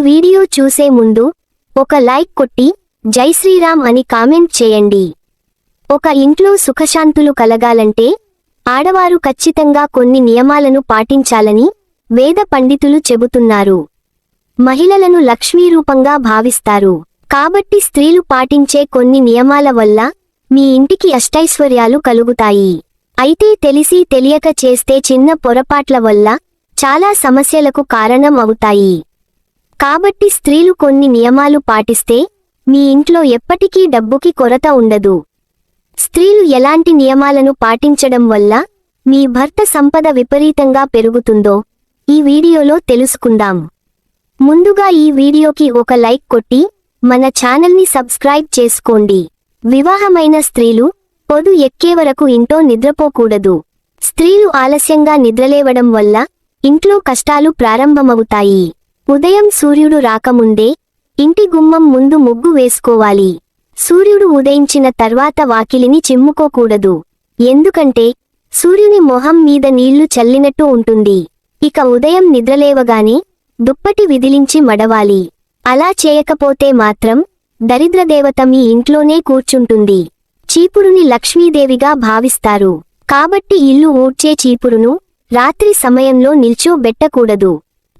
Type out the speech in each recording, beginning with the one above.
Video చూసే ముందు ఒక లైక్ కొట్టి జై శ్రీరామ్ అని కామెంట్ చేయండి. ఒక ఇంట్లో సుఖశాంతులు కలగాలంటే ఆడవారు ఖచ్చితంగా కొన్ని నియమాలను పాటించాలని వేద పండితులు చెబుతున్నారు. మహిళలను లక్ష్మీ రూపంగా భావిస్తారు. కాబట్టి స్త్రీలు పాటించే కొన్ని నియమాల వల్ల మీ ఇంటికి అష్టైశ్వర్యాలు కలుగుతాయి. అయితే తెలిసి తెలియక చేస్తే చిన్న పొరపాట్ల వల్ల చాలా సమస్యలకు కారణం అవుతాయి. కాబట్టి స్త్రీలు కొన్ని నియమాలు పాటిస్తే మీ ఇంట్లో ఎప్పటికీ డబ్బుకి కొరత ఉండదు. స్త్రీలు ఎలాంటి నియమాలను పాటించడం వల్ల మీ భర్త సంపద విపరీతంగా పెరుగుతుందో ఈ వీడియోలో తెలుసుకుందాం. ముందుగా ఈ వీడియోకి ఒక లైక్ కొట్టి మన ఛానల్ని సబ్స్క్రైబ్ చేసుకోండి. వివాహమైన స్త్రీలు పొదు ఎక్కే వరకు నిద్రపోకూడదు. స్త్రీలు ఆలస్యంగా నిద్రలేవడం వల్ల ఇంట్లో కష్టాలు ప్రారంభమవుతాయి. ఉదయం సూర్యుడు రాకముందే ఇంటి గుమ్మం ముందు ముగ్గు వేసుకోవాలి. సూర్యుడు ఉదయించిన తర్వాత వాకిలిని చిమ్ముకోకూడదు. ఎందుకంటే సూర్యుని మొహం మీద నీళ్ళు చల్లినట్టు ఉంటుంది. ఇక ఉదయం నిద్రలేవగానే దుప్పటి విదిలించి మడవాలి. అలా చేయకపోతే మాత్రం దరిద్రదేవత మీ ఇంట్లోనే కూర్చుంటుంది. చీపురుని లక్ష్మీదేవిగా భావిస్తారు. కాబట్టి ఇల్లు ఊడ్చే చీపురును రాత్రి సమయంలో నిల్చోబెట్టకూడదు.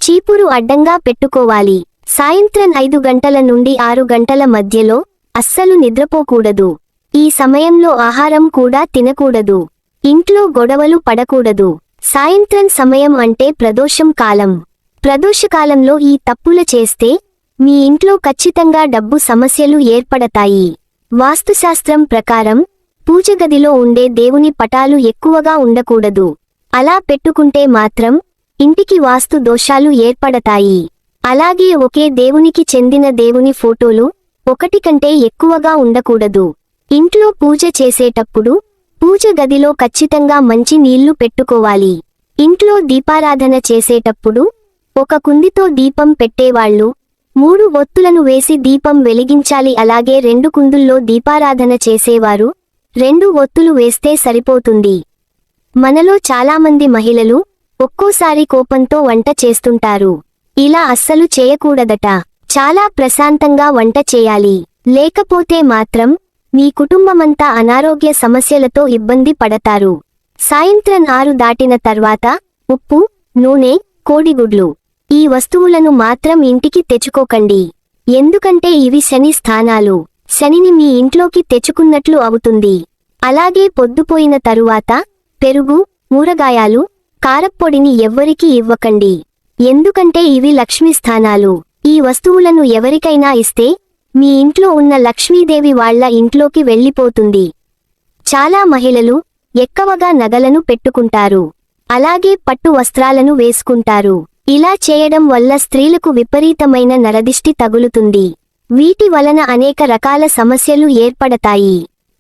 చీపురు అడ్డంగా పెట్టుకోవాలి. సాయంత్రం ఐదు గంటల నుండి ఆరు గంటల మధ్యలో అస్సలు నిద్రపోకూడదు. ఈ సమయంలో ఆహారం కూడా తినకూడదు. ఇంట్లో గొడవలు పడకూడదు. సాయంత్రం సమయం అంటే ప్రదోషం కాలం. ప్రదోషకాలంలో ఈ తప్పులు చేస్తే మీ ఇంట్లో ఖచ్చితంగా డబ్బు సమస్యలు ఏర్పడతాయి. వాస్తుశాస్త్రం ప్రకారం పూజగదిలో ఉండే దేవుని పటాలు ఎక్కువగా ఉండకూడదు. అలా పెట్టుకుంటే మాత్రం ఇంటికి వాస్తు దోషాలు ఏర్పడతాయి. అలాగే ఒకే దేవునికి చెందిన దేవుని ఫోటోలు ఒకటి కంటే ఎక్కువగా ఉండకూడదు. ఇంట్లో పూజ చేసేటప్పుడు పూజ గదిలో ఖచ్చితంగా మంచి నీళ్ళు పెట్టుకోవాలి. ఇంట్లో దీపారాధన చేసేటప్పుడు ఒక కుందితో దీపం పెట్టేవాళ్ళు మూడు ఒత్తులను వేసి దీపం వెలిగించాలి. అలాగే రెండు కుందుల్లో దీపారాధన చేసేవారు రెండు ఒత్తులు వేస్తే సరిపోతుంది. మనలో చాలామంది మహిళలు ఒక్కోసారి కోపంతో వంట చేస్తుంటారు. ఇలా అస్సలు చేయకూడదట. చాలా ప్రశాంతంగా వంట చేయాలి. లేకపోతే మాత్రం మీ కుటుంబమంతా అనారోగ్య సమస్యలతో ఇబ్బంది పడతారు. సాయంత్రం ఆరు దాటిన తర్వాత ఉప్పు నూనె కోడిగుడ్లు. ఈ వస్తువులను మాత్రం ఇంటికి తెచ్చుకోకండి. ఎందుకంటే ఇవి శని స్థానాలు. శనిని మీ ఇంట్లోకి తెచ్చుకున్నట్లు అవుతుంది. అలాగే పొద్దుపోయిన తరువాత పెరుగు ఊరగాయాలు కారప్పొడిని ఎవ్వరికీ ఇవ్వకండి. ఎందుకంటే ఇవి లక్ష్మీ స్థానాలు. ఈ వస్తువులను ఎవరికైనా ఇస్తే మీ ఇంట్లో ఉన్న లక్ష్మీదేవి వాళ్ళ ఇంట్లోకి వెళ్ళిపోతుంది. చాలా మహిళలు ఎక్కువగా నగలను పెట్టుకుంటారు. అలాగే పట్టు వస్త్రాలను వేసుకుంటారు. ఇలా చేయడం వల్ల స్త్రీలకు విపరీతమైన నరదిష్టి తగులుతుంది. వీటి వలన అనేక రకాల సమస్యలు ఏర్పడతాయి.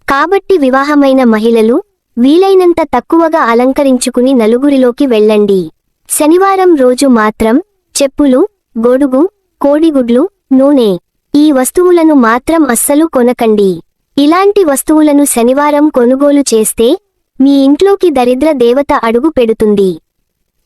కాబట్టి వివాహమైన మహిళలు వీలైనంత తక్కువగా అలంకరించుకుని నలుగురిలోకి వెళ్ళండి. శనివారం రోజు మాత్రం చెప్పులు గొడుగు కోడిగుడ్లు నూనె ఈ వస్తువులను మాత్రం అస్సలు కొనకండి. ఇలాంటి వస్తువులను శనివారం కొనుగోలు చేస్తే మీ ఇంట్లోకి దరిద్ర దేవత అడుగు పెడుతుంది.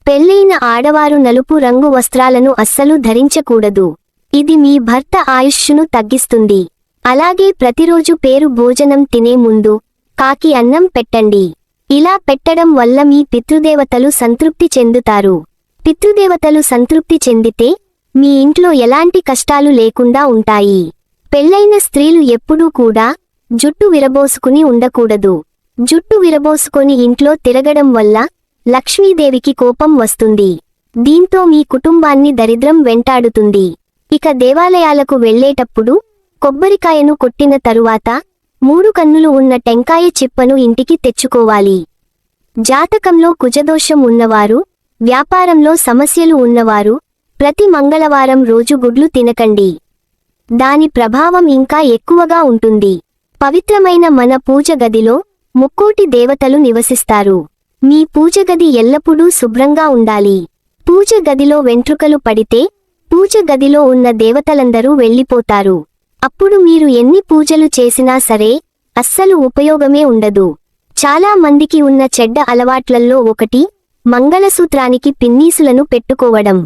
పెళ్ళైన ఆడవారు నలుపు రంగు వస్త్రాలను అస్సలు ధరించకూడదు. ఇది మీ భర్త ఆయుష్ను తగ్గిస్తుంది. అలాగే ప్రతిరోజు పేరు భోజనం తినే ముందు కాకి అన్నం పెట్టండి. ఇలా పెట్టడం వల్ల మీ పితృదేవతలు సంతృప్తి చెందుతారు. పితృదేవతలు సంతృప్తి చెందితే మీ ఇంట్లో ఎలాంటి కష్టాలు లేకుండా ఉంటాయి. పెళ్ళైన స్త్రీలు ఎప్పుడూ కూడా జుట్టు విరబోసుకుని ఉండకూడదు. జుట్టు విరబోసుకొని ఇంట్లో తిరగడం వల్ల లక్ష్మీదేవికి కోపం వస్తుంది. దీంతో మీ కుటుంబాన్ని దరిద్రం వెంటాడుతుంది. ఇక దేవాలయాలకు వెళ్ళేటప్పుడు కొబ్బరికాయను కొట్టిన తరువాత మూడు కన్నులు ఉన్న టెంకాయ చిప్పను ఇంటికి తెచ్చుకోవాలి. జాతకంలో కుజదోషం ఉన్నవారు వ్యాపారంలో సమస్యలు ఉన్నవారు ప్రతి మంగళవారం రోజు గుడ్లు తినకండి. దాని ప్రభావం ఇంకా ఎక్కువగా ఉంటుంది. పవిత్రమైన మన పూజ గదిలో ముక్కోటి దేవతలు నివసిస్తారు. మీ పూజ గది ఎల్లప్పుడూ శుభ్రంగా ఉండాలి. పూజ గదిలో వెంట్రుకలు పడితే పూజ గదిలో ఉన్న దేవతలందరూ వెళ్ళిపోతారు. అప్పుడు మీరు ఎన్ని పూజలు చేసినా సరే అస్సలు ఉపయోగమే ఉండదు. చాలా మందికి ఉన్న చెడ్డ అలవాట్లల్లో ఒకటి మంగళసూత్రానికి పిన్నీసులను పెట్టుకోవడం.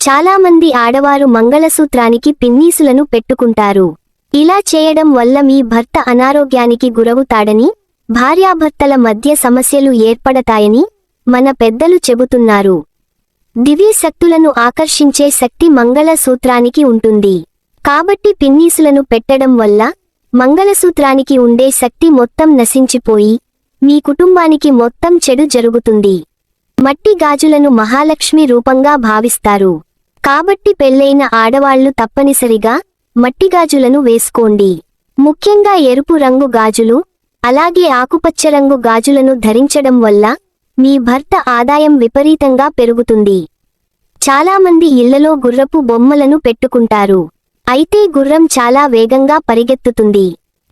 చాలామంది ఆడవారు మంగళసూత్రానికి పిన్నీసులను పెట్టుకుంటారు. ఇలా చేయడం వల్ల మీ భర్త అనారోగ్యానికి గురవుతాడని భార్యాభర్తల మధ్య సమస్యలు ఏర్పడతాయని మన పెద్దలు చెబుతున్నారు. దివ్య శక్తులను ఆకర్షించే శక్తి మంగళసూత్రానికి ఉంటుంది. కాబట్టి పిన్నీసులను పెట్టడం వల్ల మంగళసూత్రానికి ఉండే శక్తి మొత్తం నశించిపోయి మీ కుటుంబానికి మొత్తం చెడు జరుగుతుంది. మట్టి గాజులను మహాలక్ష్మి రూపంగా భావిస్తారు. కాబట్టి పెళ్ళైన ఆడవాళ్ళు తప్పనిసరిగా మట్టి గాజులను వేసుకోండి. ముఖ్యంగా ఎరుపు రంగు గాజులు అలాగే ఆకుపచ్చ రంగు గాజులను ధరించడం వల్ల మీ భర్త ఆదాయం విపరీతంగా పెరుగుతుంది. చాలామంది ఇళ్ళలో గుర్రపు బొమ్మలను పెట్టుకుంటారు. అయితే గుర్రం చాలా వేగంగా పరిగెత్తుతుంది.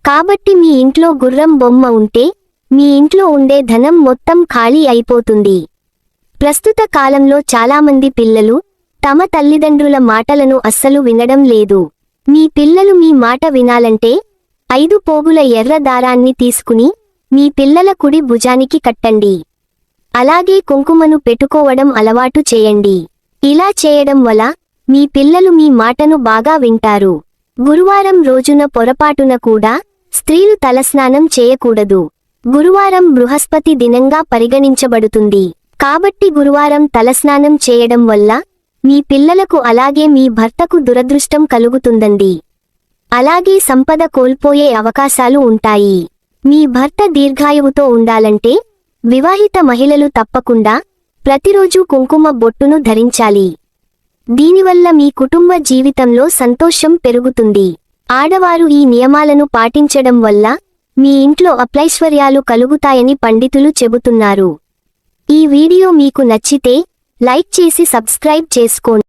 కాబట్టి మీ ఇంట్లో గుర్రం బొమ్మ ఉంటే మీ ఇంట్లో ఉండే ధనం మొత్తం ఖాళీ అయిపోతుంది. ప్రస్తుత కాలంలో చాలామంది పిల్లలు తమ తల్లిదండ్రుల మాటలను అస్సలు వినడం లేదు. మీ పిల్లలు మీ మాట వినాలంటే ఐదు పోగుల ఎర్ర దారాన్ని తీసుకుని మీ పిల్లల కుడి భుజానికి కట్టండి. అలాగే కుంకుమను పెట్టుకోవడం అలవాటు చేయండి. ఇలా చేయడం వల్ల మీ పిల్లలు మీ మాటను బాగా వింటారు. గురువారం రోజున పొరపాటున కూడా స్త్రీలు తలస్నానం చేయకూడదు. గురువారం బృహస్పతి దినంగా పరిగణించబడుతుంది. కాబట్టి గురువారం తలస్నానం చేయడం వల్ల మీ పిల్లలకు అలాగే మీ భర్తకు దురదృష్టం కలుగుతుందండి. అలాగే సంపద కోల్పోయే అవకాశాలు ఉంటాయి. మీ భర్త దీర్ఘాయువుతో ఉండాలంటే వివాహిత మహిళలు తప్పకుండా ప్రతిరోజు కుంకుమ బొట్టును ధరించాలి. దీనివల్ల మీ కుటుంబ జీవితంలో సంతోషం పెరుగుతుంది. ఆడవారు ఈ నియమాలను పాటించడం వల్ల మీ ఇంట్లో అప్లైశ్వర్యాలు కలుగుతాయని పండితులు చెబుతున్నారు. ఈ వీడియో మీకు నచ్చితే లైక్ చేసి సబ్స్క్రైబ్ చేసుకోండి.